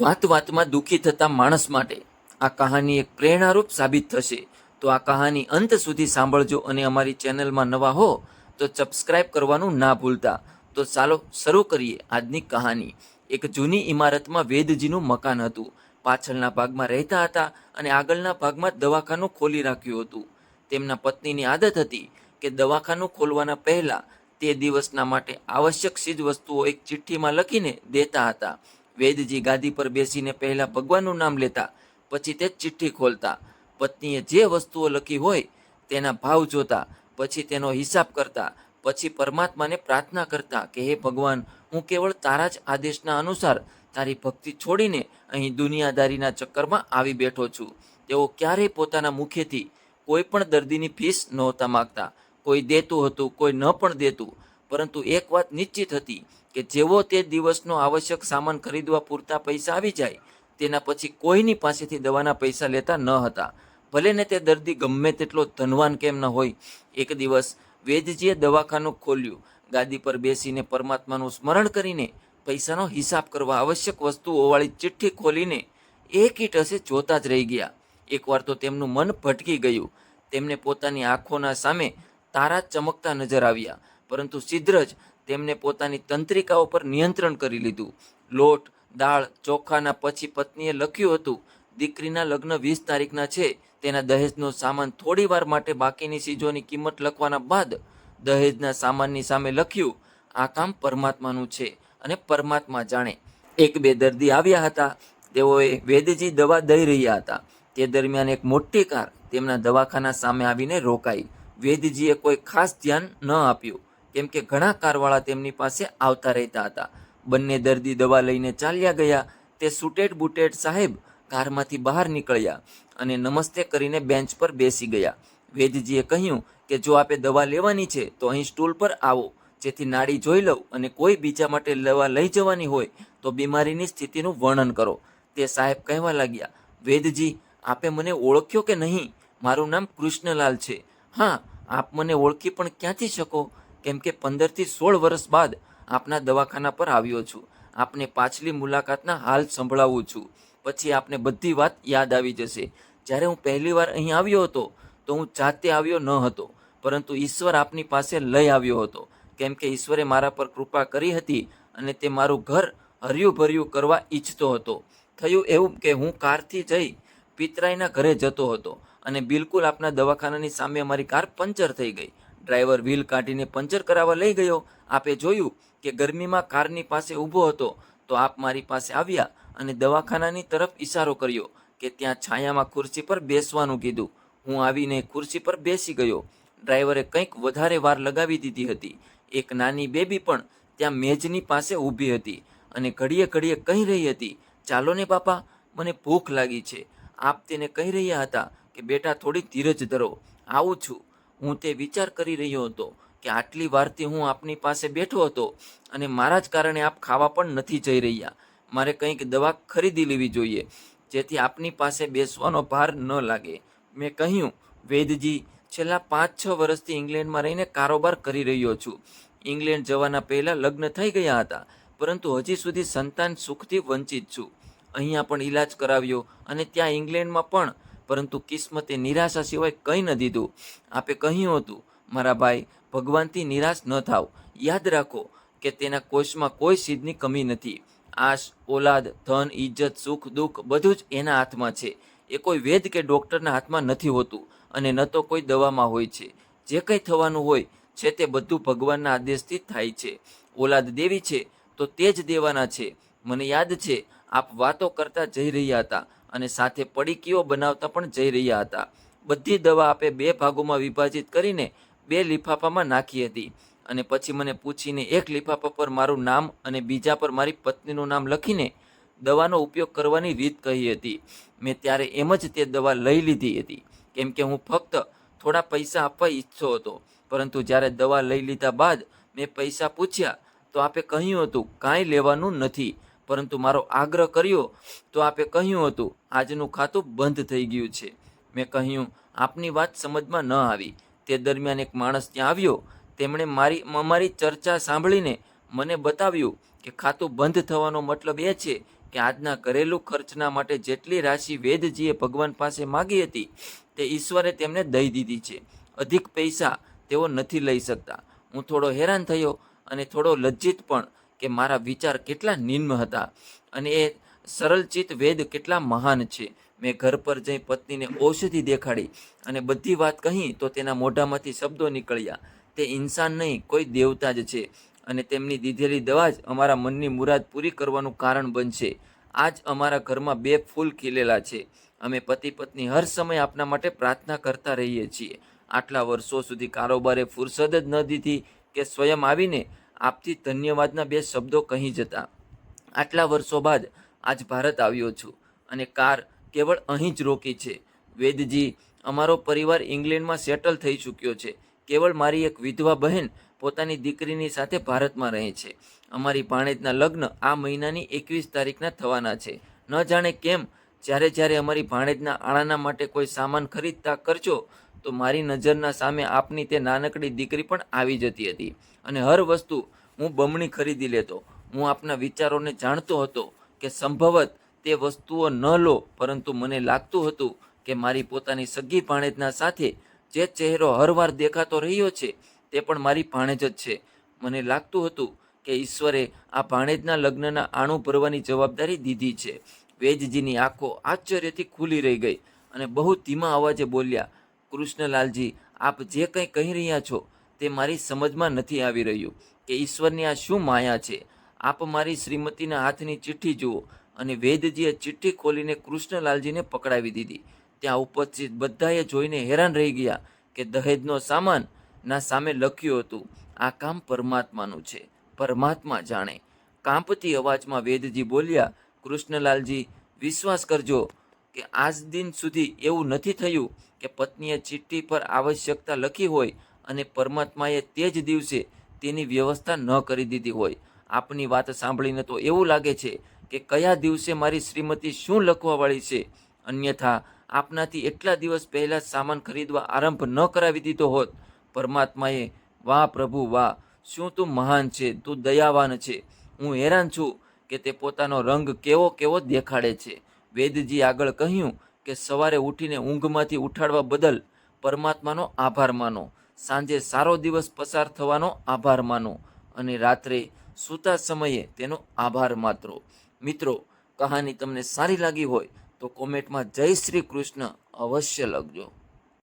વાત વાતમાં દુઃખી થતા માણસ માટે આ કહાની એક પ્રેરણારૂપ સાબિત થશે. તો આ કહાની અંત સુધી સાંભળજો અને અમારી ચેનલમાં નવા હો તો સબસ્ક્રાઇબ કરવાનું ના ભૂલતા. તો ચાલો શરૂ કરીએ આજની કહાની. એક જૂની ઇમારતમાં વેદજીનું મકાન હતું. પાછળના ભાગમાં રહેતા હતા અને આગળના ભાગમાં દવાખાનું ખોલી રાખ્યું હતું. તેમના પત્નીની આદત હતી કે દવાખાનું ખોલવાના પહેલાં તે દિવસના માટે આવશ્યક ચીજ વસ્તુઓ એક ચિઠ્ઠીમાં લખીને દેતા હતા. વેદજી ગાદી પર બેસીને પહેલા ભગવાનનું નામ લેતા, પછી તે ચિઠ્ઠી ખોલતા. પત્નીએ જે વસ્તુઓ લખી હોય તેના ભાવ જોતા, પછી તેનો હિસાબ કરતા, પછી પરમાત્માને પ્રાર્થના કરતા કે, હે ભગવાન, હું કેવળ તારા જ આદેશના અનુસાર તારી ભક્તિ છોડીને અહીં દુનિયાદારીના ચક્કરમાં આવી બેઠો છું. તેઓ ક્યારેય પોતાના મુખેથી કોઈ પણ દર્દીની ફીસ નહોતા માગતા. કોઈ દેતું હતું, કોઈ ન પણ દેતું. પરંતુ એક વાત નિશ્ચિત હતી કે જેવો તે દિવસનો આવશ્યક સામાન ખરીદવા પૂરતા પૈસા આવી જાય, તેના પછી કોઈની પાસેથી દવાના પૈસા લેતા ન હતા. ભલે ને તે દર્દી ગમે તેટલો ધનવાન કેમ ન હોય, એક દિવસ વેદજીએ દવાખાનું ખોલ્યું. ગાદી પર બેસીને પરમાત્માનું સ્મરણ કરીને પૈસાનો હિસાબ કરવા આવશ્યક વસ્તુઓવાળી ચિઠ્ઠી ખોલીને એક ટસે જોતા જ રહી ગયા. એકવાર તો તેમનું મન ભટકી ગયું. તેમને પોતાની આંખોના સામે તારા ચમકતા નજર આવ્યા. પરંતુ શીઘ્ર જ તેમને પોતાની તંત્રિકાઓ પર નિયંત્રણ કરી લીધું. લોટ, દાળ, ચોખાના પછી પત્નીએ લખ્યું હતું, દીકરીના લગ્ન વીસ તારીખના છે. તેના દહેજનો સામાન થોડી વાર માટે બાકીની ચીજોની કિંમત લખવાના બાદ દહેજના સામાનની સામે લખ્યું, આ કામ પરમાત્માનું છે અને પરમાત્મા જાણે. એક બે દર્દી આવ્યા હતા. તેઓએ વેદજી દવા દઈ રહ્યા હતા. તે દરમિયાન એક મોટી કાર તેમના દવાખાના સામે આવીને રોકાઈ. વેદજીએ કોઈ ખાસ ધ્યાન ન આપ્યું. કેમ કે ઘણા કારવાળા તેમની પાસે આવતા રહેતા હતા. બંને દર્દી દવા લઈને ચાલ્યા ગયા. તે સુટેડ બુટેડ સાહેબ કારમાંથી બહાર નીકળ્યા અને નમસ્તે કરીને બેન્ચ પર બેસી ગયા. વેદજીએ કહ્યું કે જો આપે દવા લેવાની છે, તો અહીં સ્ટૂલ પર આવો. જેથી નાડી જોઈ લઉં અને કોઈ બીજા માટે દવા લઈ જવાની હોય, તો બીમારીની સ્થિતિનું વર્ણન કરો. તે સાહેબ કહેવા લાગ્યા, વેદજી, આપે મને ઓળખ્યો કે નહીં? મારું નામ કૃષ્ણલાલ છે. હા, આપ મને ઓળખી પણ ક્યાંથી શકો? કેમ કે પંદરથી સોળ વર્ષ બાદ આપના દવાખાના પર આવ્યો છું. આપને પાછલી મુલાકાતના હાલ સંભળાવું છું. પછી આપને બધી વાત યાદ આવી જશે. જ્યારે હું પહેલી વાર અહીં આવ્યો હતો, તો હું જાતે આવ્યો ન હતો, પરંતુ ઈશ્વર આપની પાસે લઈ આવ્યો હતો. કેમ કે ઈશ્વરે મારા પર કૃપા કરી હતી અને તે મારું ઘર હર્યું ભર્યું કરવા ઈચ્છતો હતો. થયું એવું કે હું કારથી જઈ પિતરાઈના ઘરે જતો હતો અને બિલકુલ આપના દવાખાનાની સામે અમારી કાર પંચર થઈ ગઈ. ડ્રાઈવર વ્હીલ કાઢીને પંચર કરાવવા લઈ ગયો. આપે જોયું કે ગરમીમાં કારની પાસે ઊભો હતો, તો આપ મારી પાસે આવ્યા અને દવાખાનાની તરફ ઈશારો કર્યો કે ત્યાં છાયામાં ખુરશી પર બેસવાનું કીધું. હું આવીને ખુરશી પર બેસી ગયો. ડ્રાઈવરે કંઈક વધારે વાર લગાવી દીધી હતી. એક નાની બેબી પણ ત્યાં મેજની પાસે ઊભી હતી અને ઘડીએ ઘડીએ કહી રહી હતી, ચાલો ને પાપા મને ભૂખ લાગી છે. આપ તેને કહી રહ્યા હતા કે, બેટા, થોડી ધીરજ ધરો. આવું છું. હું તે વિચાર કરી રહ્યો હતો કે આટલી વારથી હું આપની પાસે બેઠો હતો અને મારા જ કારણે આપ ખાવા પણ નથી જઈ રહ્યા. મારે કંઈક દવા ખરીદી લેવી જોઈએ, જેથી આપની પાસે બેસવાનો ભાર ન લાગે. મેં કહ્યું, વેદજી, છેલ્લા પાંચ છ વર્ષથી ઇંગ્લેન્ડમાં રહીને કારોબાર કરી રહ્યો છું. ઇંગ્લેન્ડ જવાના પહેલાં લગ્ન થઈ ગયા હતા, પરંતુ હજી સુધી સંતાન સુખથી વંચિત છું. અહીંયા પણ ઈલાજ કરાવ્યો અને ત્યાં ઇંગ્લેન્ડમાં પણ પરંતુ કિસ્મતે નિરાશા સિવાય કંઈ ન દીધું. આપે કહ્યું હતું, મારા ભાઈ, ભગવાનથી નિરાશ ન થાવ. યાદ રાખો કે તેના કોષમાં કોઈ સિદ્ધની કમી નથી. આશ ઓલાદ ધન ઇજ્જત સુખ, દુઃખ બધું જ એના હાથમાં છે. એ કોઈ વેદ કે ડૉક્ટરના હાથમાં નથી હોતું અને ન તો કોઈ દવામાં હોય છે. જે કંઈ થવાનું હોય છે તે બધું ભગવાનના આદેશથી થાય છે. ઓલાદ દેવી છે તો તે જ દેવાના છે. મને યાદ છે, આપ વાતો કરતા જઈ રહ્યા હતા. અને સાથે પડીકીઓ બનાવતા પણ જઈ રહ્યા હતા. બધી દવા આપે બે ભાગોમાં વિભાજિત કરીને બે લિફાફામાં નાખી હતી. અને પછી મને પૂછીને એક લિફાફા પર મારું નામ અને બીજા પર મારી પત્નીનું નામ લખીને દવાનો ઉપયોગ કરવાની રીત કહી હતી. મેં ત્યારે એમ જ તે દવા લઈ લીધી હતી. કેમ કે હું ફક્ત થોડા પૈસા આપવા ઈચ્છતો હતો. પરંતુ જ્યારે દવા લઈ લીધા બાદ મેં પૈસા પૂછ્યા, તો આપે કહ્યું હતું, કાંઈ લેવાનું નથી. પરંતુ મારો આગ્રહ કર્યો તો આપે કહ્યું હતું, આજનું ખાતું બંધ થઈ ગયું છે. મેં કહ્યું, આપની વાત સમજમાં ન આવી. તે દરમિયાન એક માણસ ત્યાં આવ્યો. તેમણે મારી અમારી ચર્ચા સાંભળીને મને બતાવ્યું કે ખાતું બંધ થવાનો મતલબ એ છે કે આજના ઘરેલું ખર્ચના માટે જેટલી રાશિ વેદજીએ ભગવાન પાસે માગી હતી, તે ઈશ્વરે તેમને દઈ દીધી છે. અધિક પૈસા તેઓ નથી લઈ શકતા. હું થોડો હેરાન થયો અને થોડો લજ્જિત પણ કે મારા વિચાર કેટલા નિમ્ન હતા અને એ સરળચિત વેદ કેટલા મહાન છે. મેં ઘર પર જઈ પત્નીને ઔષધિ દેખાડી અને બધી વાત કહી તો તેના મોઢામાંથી શબ્દો નીકળ્યા. તે ઇન્સાન નહીં, કોઈ દેવતા જ છે અને તેમની દીધેલી દવા જ અમારા મનની મુરાદ પૂરી કરવાનું કારણ બનશે. આજ અમારા ઘરમાં બે ફૂલ ખીલેલા છે. અમે પતિ પત્ની હર સમય આપના માટે પ્રાર્થના કરતા રહીએ છીએ. આટલા વર્ષો સુધી કારોબારે ફુરસદ જ ન દીધી કે સ્વયં આવીને આપથી ધન્યવાદના બે શબ્દો કહી જતા, આટલા વર્ષો બાદ આજ ભારત આવ્યો છું અને કાર કેવળ અહીં જ રોકી છે. વેદજી, અમારો પરિવાર ઇંગ્લેન્ડમાં સેટલ થઈ ચૂક્યો છે. કેવળ મારી એક વિધવા બહેન પોતાની દીકરીની સાથે ભારતમાં રહે છે. અમારી ભાણેજના લગ્ન આ મહિનાની એકવીસ તારીખના થવાના છે. ન જાણે કેમ, જ્યારે જ્યારે અમારી ભાણેજના આણાના માટે કોઈ સામાન ખરીદતા કરજો તો મારી નજરના સામે આપની તે નાનકડી દીકરી પણ આવી જતી હતી. અને હર વસ્તુ હું બમણી ખરીદી લેતો. હું આપના વિચારોને જાણતો હતો કે સંભવત તે વસ્તુઓ ન લો, પરંતુ મને લાગતું હતું કે મારી પોતાની સગી ભાણેજના સાથે જે ચહેરો હરવાર દેખાતો રહ્યો છે, તે પણ મારી ભાણેજ જ છે. મને લાગતું હતું કે ઈશ્વરે આ ભાણેજના લગ્નના આણું ભરવાની જવાબદારી દીધી છે. વેદજીની આંખો આશ્ચર્યથી ખુલી રહી ગઈ અને બહુ ધીમા અવાજે બોલ્યા કૃષ્ણલાલજી, આપ જે કંઈ કહી રહ્યા છો તે મારી સમજમાં નથી આવી રહ્યું કે ઈશ્વરની આ શું માયા છે. આપ મારી શ્રીમતીના હાથની ચિઠ્ઠી જુઓ અને વેદજીએ ચિઠ્ઠી ખોલીને કૃષ્ણલાલજીને પકડાવી દીધી. ત્યાં ઉપસ્થિત બધાએ જોઈને હેરાન રહી ગયા કે દહેજનો સામાન ના સામે લખ્યું હતું, આ કામ પરમાત્માનું છે. પરમાત્મા જાણે. કાંપતી અવાજમાં વેદજી બોલ્યા, કૃષ્ણલાલજી, વિશ્વાસ કરજો કે આજ દિન સુધી એવું નથી થયું કે પત્નીએ ચિઠ્ઠી પર આવશ્યકતા લખી હોય અને પરમાત્માએ તે જ દિવસે તેની વ્યવસ્થા ન કરી દીધી હોય. આપની વાત સાંભળીને તો એવું લાગે છે કે કયા દિવસે મારી શ્રીમતી શું લખવાવાળી છે? અન્યથા, આપનાથી એટલા દિવસ પહેલાં સામાન ખરીદવા આરંભ ન કરાવી દીધો હોત. પરમાત્માએ, વાહ પ્રભુ, વાહ, શું તું મહાન છે, તું દયાવાન છે. હું હેરાન છું કે તે પોતાનો રંગ કેવો કેવો દેખાડે છે. વેદજી આગળ કહ્યું કે સવારે ઉઠીને ઊંઘમાંથી ઉઠાડવા બદલ પરમાત્માનો આભાર માનો. સાંજે સારો દિવસ પસાર થવાનો આભાર માનો અને રાત્રે સૂતા સમયે તેનો આભાર માત્રો. મિત્રો, કહાની તમને સારી લાગી હોય તો કોમેન્ટમાં જય શ્રી કૃષ્ણ અવશ્ય લખજો.